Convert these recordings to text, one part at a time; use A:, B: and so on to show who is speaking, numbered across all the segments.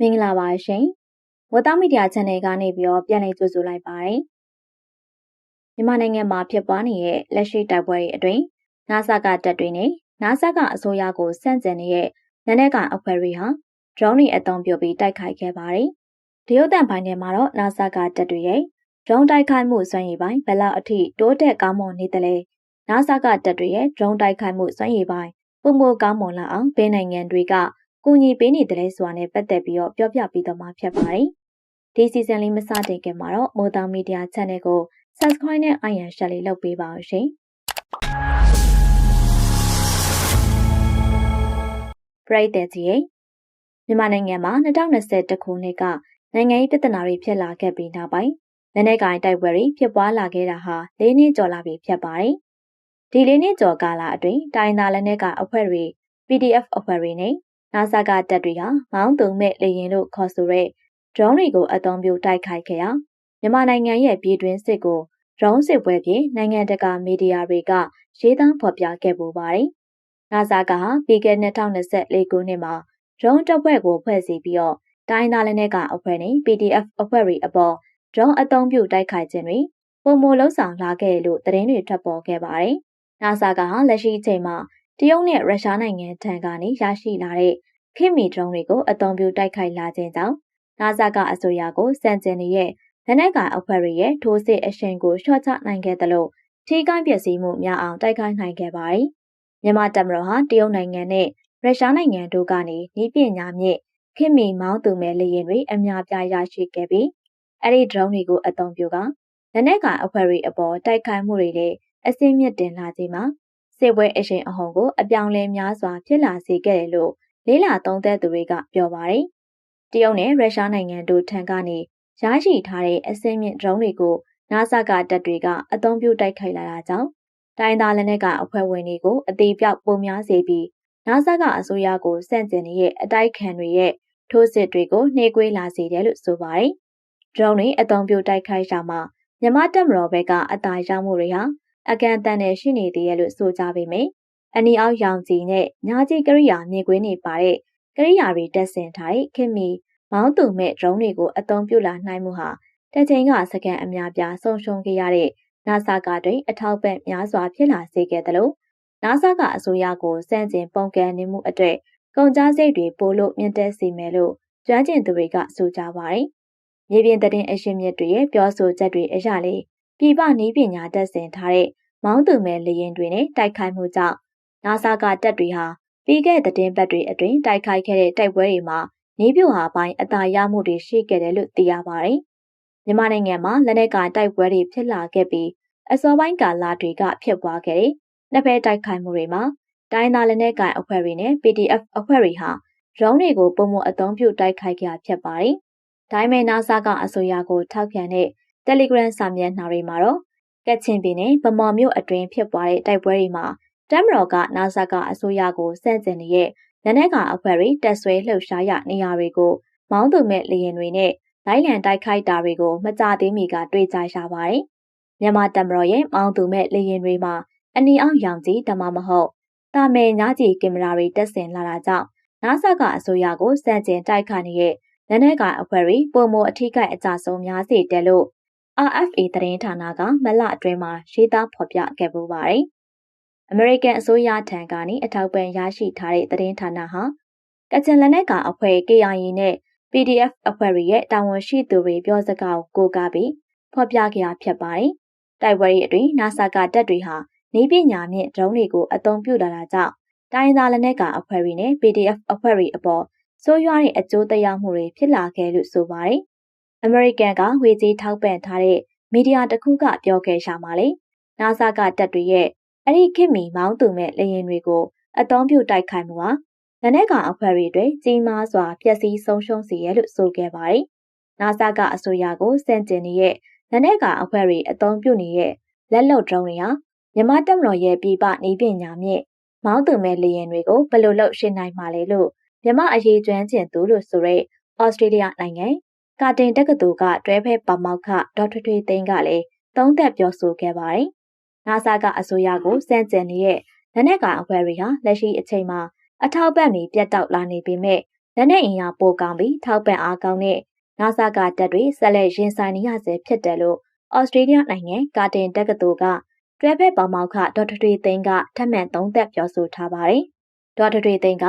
A: မင်္ဂလာပါရှင်။ဝတ်သားမီဒီယာ channel ကနေပြီးတော့ပြန်လည်ကြိုဆိုလိုက်ပါတယ်။မြန်မာနိုင်ငံမှာဖြစ်ပွားနေတဲ့လက်ရှိတိုက်ပွဲတွေအတွင်း NASA ကတပ်တွေနဲ့ NASA ကအစိုးရကိုစန့်ကျင်နေတဲ့လက်နက်ကန်အဖွဲ့တွေဟာ drone တွေအသုံးပြုပြီးတိုက်ခိုက်ခဲ့ပါတယ်။တရုတ်တန်ပိုင်းထဲမှာတော့ NASA ကတပ်တွေရဲ့ drone တိုက်ခိုက်မှုစွမ်းရည်ပိုင်းဘယ်လောက်အထိတိုးတက်ကောင်းမွန်နေသလဲ။ NASA ကတပ်တွေရဲ့ drone တိုက်ခိုက်မှုစွမ်းရည်ပိုင်းပုံမကောင်းမွန်လာအောင်ဘယ်နိုင်ငံတွေက ကူညီပေးနေတယ်ဆိုတာနဲ့ပတ်သက်ပြီးတော့ပြောပြပေးတော့မှာဖြစ်ပါတယ်။ဒီစီဇန်လေးမစတင်ခင်မှာတော့မိုးသားမီဒီယာ channel ကို subscribe နဲ့ iron share လေးလုပ်ပေးပါအောင်ရှင်။ပရိသတ်ကြီးရေမြန်မာနိုင်ငံမှာ2021ခုနှစ်ကနိုင်ငံရေးပြဿနာတွေဖြစ်လာခဲ့ပြီးနောက်ပိုင်းလက်နက်ကိုင်တိုက်ပွဲတွေဖြစ်ပွားလာခဲ့တာဟာ၄နှစ်ကျော်လာပြီဖြစ်ပါတယ်။ဒီ၄နှစ်ကျော်ကာလအတွင်းတိုင်းသားလက်နက်ကအဖွဲ့တွေ PDF အဖွဲ့တွေနဲ့ နာဆာကတပ်တွေဟာမောင်းတုံမဲ့လေရင်လို့ခေါ်ဆိုတဲ့ drone တွေကိုအသုံးပြုတိုက်ခိုက်ခဲ့ရာမြန်မာနိုင်ငံရဲ့ပြည်တွင်းစစ်ကို drone စစ်ပွဲဖြင့်နိုင်ငံတကာမီဒီယာတွေကရေးသားဖော်ပြခဲ့ပူပါတယ်။နာဆာကဟာပြီးခဲ့2024ခုနှစ်မှာ drone တပ်ဖွဲ့ကိုဖွဲ့စည်းပြီးတော့တိုင်းသားလက်နက်ကအဖွဲ့နဲ့ PDF အဖွဲ့တွေအပေါ် drone အသုံးပြုတိုက်ခိုက်ခြင်းတွေပုံမလုံးဆောင်လာခဲ့လို့သတင်းတွေထွက်ပေါ်ခဲ့ပါတယ်။နာဆာကဟာလက်ရှိအချိန်မှာ တရုတ်နဲ့ရုရှားနိုင်ငံထံကနေရရှိလာတဲ့ခေတ်မီဒရုန်းတွေကိုအသုံးပြုတိုက်ခိုက်လာခြင်းကြောင့်နာဆာကအစိုးရကိုစံကျင်နေတဲ့လက်နက်ကိုင်အဖွဲ့တွေရဲ့ထိုးစစ်အရှင်ကိုရှော့ချနိုင်ခဲ့တယ်လို့ထိကိုင်းပျက်စီးမှုများအောင်တိုက်ခိုက်နိုင်ခဲ့ပါတယ်။မြန်မာတပ်မတော်ဟာတရုတ်နိုင်ငံနဲ့ရုရှားနိုင်ငံတို့ကနေဤပညာမြင့်ခေတ်မီမောင်းသူမဲ့လေယာဉ်တွေအများပြားရရှိခဲ့ပြီးအဲ့ဒီဒရုန်းတွေကိုအသုံးပြုကလက်နက်ကိုင်အဖွဲ့တွေအပေါ်တိုက်ခိုက်မှုတွေနဲ့အစင်းမြင့်တင်လာခြင်းမှာ စစ်ပွဲအရှင်အဟုန်ကိုအပြောင်းလဲများစွာဖြစ်လာစေခဲ့တယ်လို့လေးလာသုံးသက်သူတွေကပြောပါတယ်။တရုတ်နဲ့ရုရှားနိုင်ငံတို့ထံကနေရရှိထားတဲ့အစင်းမြင့်ဒရုန်းတွေကိုနာဆာကတပ်တွေကအသုံးပြုတိုက်ခိုက်လာတာကြောင့်တိုင်းသားလက်နက်ကအဖွဲ့ဝင်တွေကိုအသေးပြောက်ပုံများစေပြီးနာဆာကအစိုးရကိုစန့်ကျင်နေတဲ့အတိုက်ခံတွေရဲ့ထိုးစစ်တွေကိုနှေးကွေးလာစေတယ်လို့ဆိုပါတယ်။ drone တွေအသုံးပြုတိုက်ခိုက်တာမှာမြမတက်မတော်ဘက်ကအတားရောက်မှုတွေဟာ အကန့်အသတ်နဲ့ရှိနေသေးရဲ့လို့ဆိုကြပေမယ့်အနီအောက်ရောင်ကြီးနဲ့ညာကြီးကရိယာမြေကွင်းတွေပါတဲ့ကရိယာတွေတက်ဆင်ထားတဲ့ခင်မီမောင်းသူမဲ့ drone တွေကိုအသုံးပြုလာနိုင်မှုဟာတချိန်ကစကန်အများပြားဆုံးရှုံးခဲ့ရတဲ့နာဆာကတွင်အထောက်ပံ့များစွာဖြစ်လာစေခဲ့သလိုနာဆာကအစိုးရကိုစန့်ကျင်ပုံကန်နေမှုအတွေ့ကုန်ကြစိတ်တွေပိုလို့မြင့်တက်စေမယ်လို့ကျွမ်းကျင်သူတွေကဆိုကြပါတယ်။မြေပြင်သတင်းအရှင်မြစ်တွေရဲ့ပြောဆိုချက်တွေအရလေ ပြည်ပနည်းပညာတက်ဆင်ထားတဲ့မောင်းသူမဲ့လေရင်တွေနဲ့တိုက်ခိုက်မှုကြောင့်နာဆာကတပ်တွေဟာပြီးခဲ့တဲ့တင်ပတ်တွေအတွင်းတိုက်ခိုက်ခဲ့တဲ့တိုက်ပွဲတွေမှာနေပြူဟာပိုင်းအသာရမှုတွေရှိခဲ့တယ်လို့သိရပါတယ်။မြန်မာနိုင်ငံမှာလက်နက်ကတိုက်ပွဲတွေဖြစ်လာခဲ့ပြီးအစောပိုင်းကာလတွေကဖြစ်ပွားခဲ့တဲ့နှစ်ဖက်တိုက်ခိုက်မှုတွေမှာတိုင်းသားလက်နက်ကိုင်အဖွဲ့တွေနဲ့ PDF အဖွဲ့တွေဟာရုံးတွေကိုပုံမအသုံးပြုတိုက်ခိုက်ကြဖြစ်ပါတယ်။ဒိုင်းမဲနာဆာကအစိုးရကိုထောက်ခံတဲ့ Telegram စာမျက်နှာတွေမှာတော့ကက်ချင်ပြည်နယ်ဗမော်မြို့အတွင်းဖြစ်ပွားတဲ့တိုက်ပွဲတွေမှာတမ်မတော်ကနာဆာကအစိုးရကိုစန့်ကျင်နေတဲ့လက်နက်ကအဖွဲ့တွေတက်ဆွဲလှုပ်ရှားရနေရာတွေကိုမောင်းသူမဲ့လေရင်တွေနဲ့လိုက်လံတိုက်ခိုက်တာတွေကိုမကြသေးမီကတွေ့ကြရပါတယ်။မြန်မာတမ်မတော်ရဲ့မောင်းသူမဲ့လေရင်တွေမှာအနီအောင်ရောင်ကြီးတမမဟုတ်တာမယ်ညာကြီးကင်မရာတွေတက်ဆင်လာတာကြောင့်နာဆာကအစိုးရကိုစန့်ကျင်တိုက်ခိုက်နေတဲ့လက်နက်ကအဖွဲ့တွေပုံမအထိကိုက်အကြဆုံးများစေတယ်လို့ RFA သတင်းဌာနကမလအတွင်းမှာရေးသားဖော်ပြခဲ့ပူပါတယ်။ American အစိုးရထံကနေအထောက်ပံ့ရရှိထားတဲ့သတင်းဌာနဟာကချင်လက်နက်ကအဖွဲ့ KIA နဲ့ PDF အဖွဲ့တွေရဲ့တာဝန်ရှိသူတွေပြောစကားကိုကိုးကားပြီးဖော်ပြခဲ့တာဖြစ်ပါတယ်။တိုက်ပွဲအတွင်း NASA ကတပ်တွေဟာနေပညာမြင့်ဒရုန်းတွေကိုအသုံးပြုလာတာကြောင့်တိုင်းသားလက်နက်ကအဖွဲ့တွေနဲ့ PDF အဖွဲ့တွေအပေါ်ဆိုးရွားတဲ့အကျိုးသက်ရောက်မှုတွေဖြစ်လာခဲ့လို့ဆိုပါတယ်။ American ကဝေကြီးထောက်ပံ့ထားတဲ့မီဒီယာတစ်ခုကပြောခဲ့ရှာမှာလေ NASA ကတပ်တွေရဲ့အဲ့ဒီခင်မီမောင်းသူမဲ့လေရင်တွေကိုအသုံးပြုတိုက်ခိုက်မှုဟာလက်နက်ကောင်အဖွဲ့တွေအတွက်ကြီးမားစွာပျက်စီးဆုံးရှုံးစေရလို့ဆိုခဲ့ပါတယ်။ NASA ကအစိုးရကိုစန့်ကျင်နေတဲ့လက်နက်ကောင်အဖွဲ့တွေအသုံးပြုနေတဲ့လက်လုံဒရုန်းတွေဟာမြန်မာတပ်မတော်ရဲ့ပြည်ပနည်းပညာမြင့်မောင်းသူမဲ့လေရင်တွေကိုဘယ်လိုလုပ်ရှင်းနိုင်မှာလဲလို့မြမအရေးကျွမ်းကျင်သူလို့ဆိုရဲဩစတြေးလျနိုင်ငံ ကာတင်တက္ကသိုလ်ကတွဲဖက်ပါမောက္ခဒေါက်တာထွေသိန်းကလည်းသုံးသပ်ပြောဆိုခဲ့ပါတယ်။နာဆာကအစိုးရကိုစန့်ကျင်နေတဲ့လက်နက်ကောင်အဖွဲ့တွေဟာလက်ရှိအချိန်မှာအထောက်ပံ့တွေပြတ်တောက်လာနေပေမဲ့လက်နက်အင်အားပိုကောင်းပြီးထောက်ပံ့အားကောင်းတဲ့ NASA ကတပ်တွေဆက်လက်ရင်ဆိုင်နေရဆဲဖြစ်တယ်လို့ဩစတြေးလျနိုင်ငံကာတင်တက္ကသိုလ်ကတွဲဖက်ပေါမောက်ခဒေါက်တာထွေသိန်းကထပ်မံသုံးသပ်ပြောဆိုထားပါတယ်။ဒေါက်တာထွေသိန်းက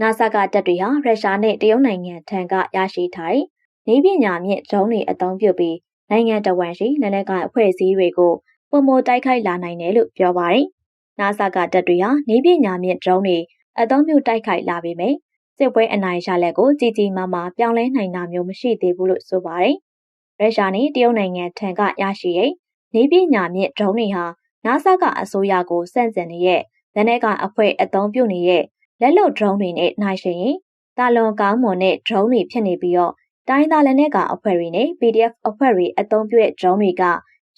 A: NASA ကတပ်တွေဟာရုရှားနဲ့တရုတ်နိုင်ငံထံကရရှိထားတဲ့ နေပညာမြင့်ဒရုန်းတွေအသုံးပြုပြီးနိုင်ငံတော်ဝန်ရှိလက်နက်ကိုင်အဖွဲ့အစည်းတွေကိုပုံမတိုက်ခိုက်လာနိုင်တယ်လို့ပြောပါတယ်။ NASA ကတပ်တွေဟာနေပညာမြင့်ဒရုန်းတွေအသုံးပြုတိုက်ခိုက်လာပေမဲ့စစ်ပွဲအနိုင်ရလက်ကိုကြီးကြီးမားမားပြောင်းလဲနိုင်တာမျိုးမရှိသေးဘူးလို့ဆိုပါတယ်။ရုရှားနဲ့တရုတ်နိုင်ငံထံကရရှိတဲ့နေပညာမြင့်ဒရုန်းတွေဟာ NASA ကအစိုးရကိုစန့်ကျင်နေတဲ့လက်နက်ကိုင်အဖွဲ့အသုံးပြုနေတဲ့လက်လုံဒရုန်းတွေနဲ့နှိုင်းယှဉ်ရင်တာလွန်ကောင်းမွန်တဲ့ဒရုန်းတွေဖြစ်နေပြီးတော့ တိုင်းသားလက်နက်ကအဖွဲ့တွေနဲ့ PDF အဖွဲ့တွေအသုံးပြုတဲ့ဒရုန်းတွေက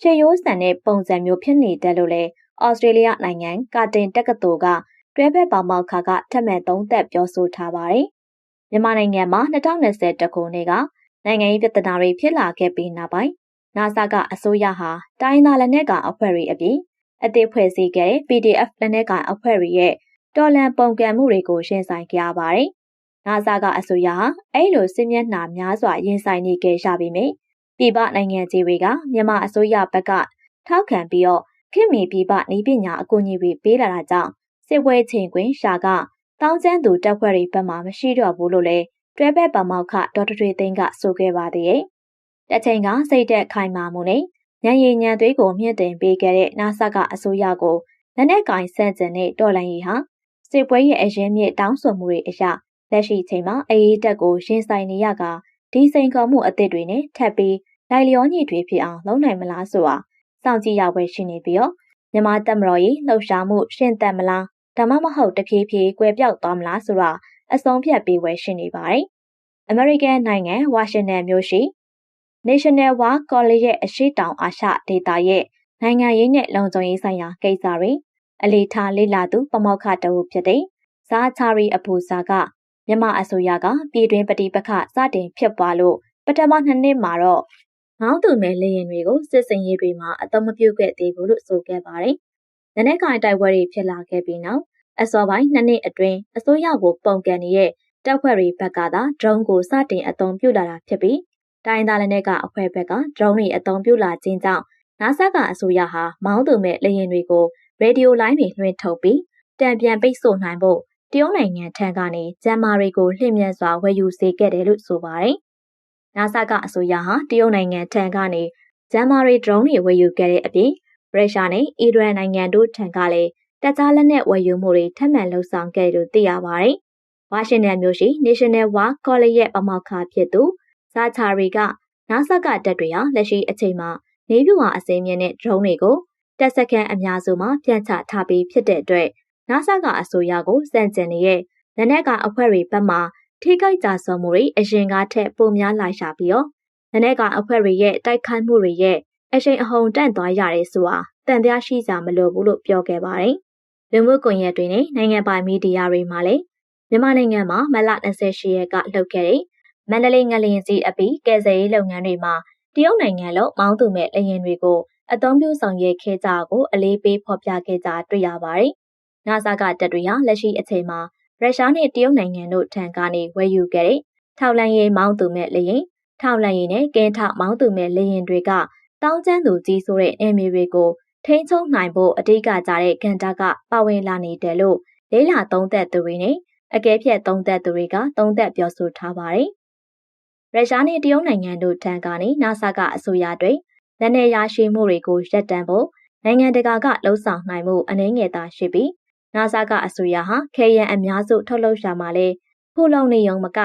A: ရှေ့ရိုးဆန်တဲ့ပုံစံမျိုးဖြစ်နေတယ်လို့လည်းဩစတြေးလျနိုင်ငံကာတင်တက္ကသိုလ်ကတွဲဖက်ပေါမောက်ခါကထက်မဲ့သုံးသက်ပြောဆိုထားပါတယ်။မြန်မာနိုင်ငံမှာ2020ခုနှစ်ကနိုင်ငံရေးပြဿနာတွေဖြစ်လာခဲ့ပြီးနောက်ပိုင်း NASA ကအစိုးရဟာတိုင်းသားလက်နက်ကအဖွဲ့တွေအပြင်အသေးဖွဲ့စည်းခဲ့တဲ့ PDF လက်နက်ကအဖွဲ့တွေရဲ့တော်လန်ပုံကံမှုတွေကိုရှင်းဆိုင်ကြရပါတယ်။ NASA ကအစိုးရဟာအဲ့လိုစစ်မျက်နှာများစွာရင်ဆိုင်နေကြရပြီမေပြည်ပနိုင်ငံကြီးတွေကမြန်မာအစိုးရဘက်ကထောက်ခံပြီးတော့ခင်မီပြည်ပနီးပညာအကူအညီတွေပေးလာတာကြောင့်စစ်ပွဲချိန်ခွင်ရှာကတောင်းကျမ်းသူတပ်ဖွဲ့တွေဘက်မှမရှိတော့ဘူးလို့လည်းတွဲဘက်ပမောက်ခဒေါက်တာထွေသိန်းကဆိုခဲ့ပါသေးတယ်။တချိန်ကစိတ်သက်ခိုင်မာမှုနဲ့ညံရည်ညံသွေးကိုမြင့်တင်ပေးခဲ့တဲ့ NASA ကအစိုးရကိုလက်နက်ကင်ဆန့်ကျင်တဲ့တော်လှန်ရေးဟာစစ်ပွဲရဲ့အရင်မြစ်တောင်းဆိုမှုတွေအရ လက်ရှိချိန်မှာအေးအေးတက်ကိုရင်ဆိုင်နေရကဒီစိန်ခေါ်မှုအသစ်တွေနဲ့ထပ်ပြီးလိုက်လျောညီတွေဖြစ်အောင်လုပ်နိုင်မလားဆိုတာစောင့်ကြည့်ရပွဲရှိနေပြီးတော့မြန်မာတပ်မတော်ရေးလှုပ်ရှားမှုရှင်းသက်မလားဒါမှမဟုတ်တဖြည်းဖြည်းကွယ်ပြောက်သွားမလားဆိုတာအဆုံးဖြတ်ပေးပွဲရှိနေပါတယ်။ American နိုင်ငံဝါရှင်တန်မြို့ရှိ National War College ရဲ့အရှိတောင်အာရှဒေသရဲ့နိုင်ငံရေးနဲ့လုံခြုံရေးဆိုင်ရာကိစ္စတွေအလေးထားလေ့လာသူပမောက္ခတဦးဖြစ်တဲ့ဇာချာရီအပူဇာက မြန်မာအစိုးရကပြည်တွင်းပဋိပက္ခစတင်ဖြစ်ပွားလို့ပထမနှစ်နှစ်မှာတော့ငေါင်းသူမဲ့လေရင်တွေကိုစစ်စင်ရေးတွေမှာအသုံးမပြုခဲ့သေးဘူးလို့ဆိုခဲ့ပါတယ်။နည်းနည်းကတိုက်ပွဲတွေဖြစ်လာခဲ့ပြီးနောက်အစောပိုင်းနှစ်နှစ်အတွင်းအစိုးရကိုပုံကန်နေတဲ့တပ်ဖွဲ့တွေဘက်ကသာဒရုန်းကိုစတင်အသုံးပြုလာတာဖြစ်ပြီးတိုင်းသားလက်နက်ကအဖွဲ့ဘက်ကဒရုန်းတွေအသုံးပြုလာခြင်းကြောင့်နာဆာကအစိုးရဟာမောင်းသူမဲ့လေရင်တွေကိုရေဒီယိုလိုင်းတွေလွှင့်ထုတ်ပြီးတံပြန်ပိတ်ဆို့နိုင်ဖို့ တရုတ်နိုင်ငံထံကနေဂျမ်မာတွေကိုလှည့်မြန်စွာဝယ်ယူစေခဲ့တယ်လို့ဆိုပါတယ်။နာဆာကအစိုးရဟာတရုတ်နိုင်ငံထံကနေဂျမ်မာရီဒရုန်းတွေဝယ်ယူခဲ့တဲ့အပြင်ရုရှားနဲ့အီရန်နိုင်ငံတို့ထံကလည်းတခြားလက်နက်ဝယ်ယူမှုတွေထပ်မံလှုပ်ဆောင်ခဲ့လို့သိရပါတယ်။ဝါရှင်တန်မြို့ရှိ National War College ရဲ့ပမောက္ခဖြစ်သူဇာချာရီကနာဆာကတပ်တွေဟာလက်ရှိအချိန်မှာနေပြူဟာအစိမ်းမြင့်တဲ့ drone တွေကိုတပ်စခန်းအများစုမှာပြန့်ချထားပြီးဖြစ်တဲ့အတွက် နာဆာကအစိုးရကိုစန့်ကျင်နေတဲ့လက်နက်ကအဖွဲ့တွေဘက်မှထိခိုက်ကြဆုံးမှုတွေအရင်ကထက်ပိုများလာရှာပြီးတော့လက်နက်ကအဖွဲ့တွေရဲ့တိုက်ခိုက်မှုတွေရဲ့အရှိန်အဟုန်တန့်သွားရတယ်ဆိုတာတန်တရားရှိကြမလို့ဘူးလို့ပြောခဲ့ပါတယ်။လူမှုကွန်ရက်တွေနဲ့နိုင်ငံပိုင်မီဒီယာတွေမှာလည်းမြန်မာနိုင်ငံမှာမလ28ရက်ကလှုပ်ခဲ့တဲ့မန္တလေးငလျင်ကြီးအပီကယ်ဆယ်ရေးလုပ်ငန်းတွေမှာတရုတ်နိုင်ငံလို့မောင်းသူမဲ့လျင်တွေကိုအသုံးပြုဆောင်ရွက်ခဲ့ကြကိုအလေးပေးဖော်ပြခဲ့ကြတွေ့ရပါတယ်။ နာဆာကတပ်တွေဟာလက်ရှိအချိန်မှာရုရှားနဲ့တရုတ်နိုင်ငံတို့ထံကနေဝယ်ယူခဲ့တဲ့ထောက်လန်ရေးမောင်းသူမဲ့လျင်ထောက်လန်ရေးနဲ့ကင်းထောက်မောင်းသူမဲ့လျင်တွေကတောင်းကျမ်းသူကြီးဆိုတဲ့နေမျိုးတွေကိုထိန်းချုပ်နိုင်ဖို့အဓိကကြတဲ့ကန္တာကပါဝင်လာနေတယ်လို့လေးလာသုံးသက်သူတွေနဲ့အကဲဖြတ်သုံးသက်သူတွေကသုံးသက်ပြောဆိုထားပါတယ်။ရုရှားနဲ့တရုတ်နိုင်ငံတို့ထံကနေနာဆာကအစိုးရတွေလက်နက်ရရှိမှုတွေကိုရပ်တန့်ဖို့နိုင်ငံတကာကလှုံ့ဆော်နိုင်မှုအနည်းငယ်သာရှိပြီး နာဆာကအစိုးရဟာခဲယံအများစုထုတ်လုပ်ရှာမှာလဲဖူလုံနေုံမက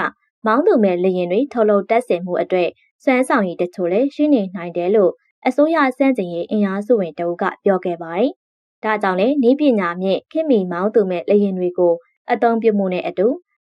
A: မောင်းသူမဲ့လေရင်တွေထုတ်လုပ်တက်ဆင်မှုအတွက်စွမ်းဆောင်ရည်တချို့လည်းရှိနေနိုင်တယ်လို့အစိုးရစန့်ကျင်ရေးအင်အားစုဝင်တအုပ်ကပြောခဲ့ပါတယ်။ဒါကြောင့်လည်းဤပညာမြင့်ခင်မီမောင်းသူမဲ့လေရင်တွေကိုအသုံးပြုမှုနဲ့အတူ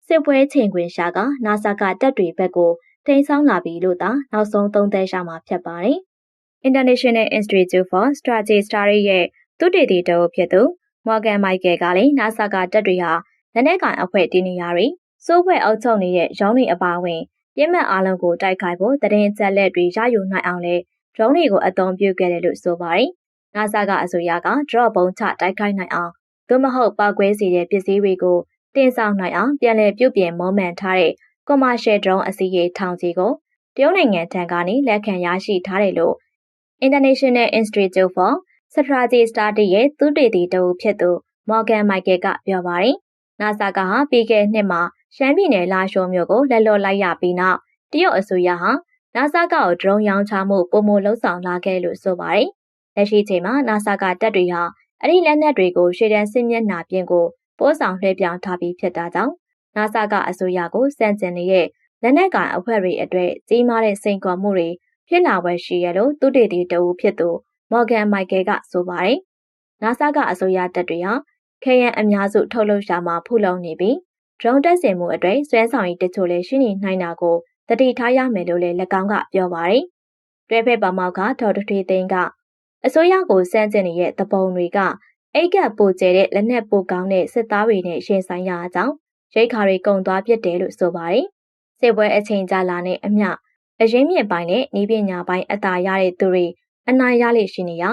A: စစ်ပွဲချိန်ခွင်ရှာကနာဆာကတပ်တွေဘက်ကိုထိန်းဆောင်လာပြီလို့သာနောက်ဆုံးသုံးသပ်ရမှာဖြစ်ပါတယ်။ International Institute for Strategic Study ရဲ့သုတေသီတအုပ်ဖြစ်သူ Morgan Michael ကလည်း NASA ကတပ်တွေဟာလက်နက်ကိုင်အဖွဲ့တည်နေရာတွေစိုးဖွဲ့အောက်ချုပ်နေတဲ့ရောင်းတွေအပါအဝင်ပြင်းမှတ်အားလုံးကိုတိုက်ခိုက်ဖို့တရင်ချက်လက်တွေရယူနိုင်အောင်လဲ drone တွေကိုအသုံးပြုခဲ့တယ်လို့ဆိုပါတယ်။ NASA ကအစိုးရက drone ပုံချတိုက်ခိုက်နိုင်အောင်သို့မဟုတ်ပောက်ကွဲစေတဲ့ပစ္စည်းတွေကိုတင်ဆောင်နိုင်အောင်ပြန်လည်ပြုပြင်မွမ်းမံထားတဲ့ commercial drone အစီအရေထောင်ကြီးကိုတရုတ်နိုင်ငံထံကနေလက်ခံရရှိထားတယ်လို့ International Institute for Strategic Study ရဲ့သုတေသီတဦးဖြစ်သူ Morgan Michael ကပြောပါတယ်။ NASA ကဟာပြီးခဲ့နှစ်မှာရှမ်းပြည်နယ်လာရှိုးမြို့ကိုလက်လွတ်လိုက်ရပြီးနောက်တရုတ်အစိုးရဟာ NASA ကကိုဒရုန်းရောင်းချမှုပုံမလှုပ်ဆောင်လာခဲ့လို့ဆိုပါတယ်။လက်ရှိချိန်မှာ NASA ကတပ်တွေဟာအဲ့ဒီလက်နက်တွေကိုရှေ့တန်းစစ်မျက်နှာပြင်ကိုပို့ဆောင်လွှဲပြောင်းထားပြီးဖြစ်တာကြောင့် NASA ကအစိုးရကိုစန့်ကျင်နေတဲ့လက်နက်ကိုင်အဖွဲ့တွေအတွက်ကြီးမားတဲ့စိန်ခေါ်မှုတွေဖြစ်လာပွဲရှိရလို့သူတေသီတဦးဖြစ်သူ Morgan Michael ကဆိုပါတယ်။ NASA ကအစိုးရတပ်တွေဟာခရန်အများစုထုတ်လုပ်ရှာမှာဖူလုံနေပြီး drone တက်ဆင်မှုအတွက်စွဲဆောင်ရည်တချို့လည်းရှိနေနိုင်တာကိုတတိထားရမယ်လို့လည်း၎င်းကပြောပါတယ်။တွဲဖက်ပါမောက်ကဒေါ်တထွေသိန်းကအစိုးရကိုစန့်ကျင်နေတဲ့တပုံတွေကအိတ်ကပ်ပိုကျဲတဲ့လက်နက်ပိုကောင်းတဲ့စစ်သားတွေနဲ့ရှင်ဆိုင်ရအကြောင်းရိတ်ခါတွေကုံသွားပြစ်တယ်လို့ဆိုပါတယ်။စစ်ပွဲအချိန်ကြာလာတဲ့အမျှအရင်းမြစ်ပိုင်းနဲ့ဤပညာပိုင်းအသာရတဲ့သူတွေ အနိုင်ရလိရှိနေရ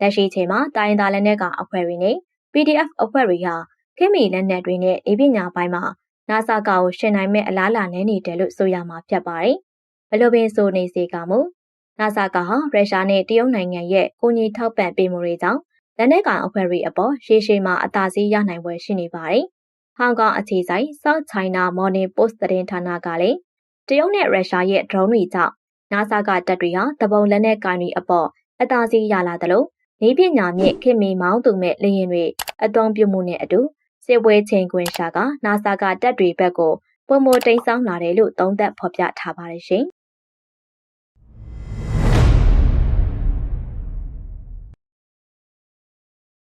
A: လက်ရှိချိန်မှာတိုင်းသားလက်နက်ကအဖွဲ့တွေနဲ့ PDF အဖွဲ့တွေဟာခင်မီလက်နက်တွေနဲ့ဤပညာပိုင်းမှာ NASA ကကိုရှင်နိုင်မဲ့အလားလာနေနေတယ်လို့ဆိုရမှာဖြစ်ပါတယ်။ဘယ်လိုပင်ဆိုနေစေကမူ NASA ကဟာရုရှားနဲ့တရုတ်နိုင်ငံရဲ့ကိုကြီးထောက်ပံ့ပေးမှုတွေကြောင့်လက်နက်ကောင်အဖွဲ့တွေအပေါ်ရှေးရှေးမှာအသာစီးရနိုင်ပွဲရှိနေပါတယ်။ဟောင်ကောင်အခြေစိုက် South China Morning Post သတင်းဌာနကလည်းတရုတ်နဲ့ရုရှားရဲ့ drone တွေကြောင့် NASA ကတပ်တွေဟာတပုံလက်နက်ကိုင်တွေအပေါ် အသာစီးရလာတယ်လို့နေပညာမြင့်ခင်မီမောင်းသူမဲ့လေရင်တွေအသွုံပြုမှုနဲ့အတူစစ်ပွဲချိန်ခွင်ရှာက NASA ကတပ်တွေဘက်ကိုပုံမတိန်ဆောင်လာတယ်လို့သုံးသပ်ဖော်ပြထားပါတယ်ရှင်။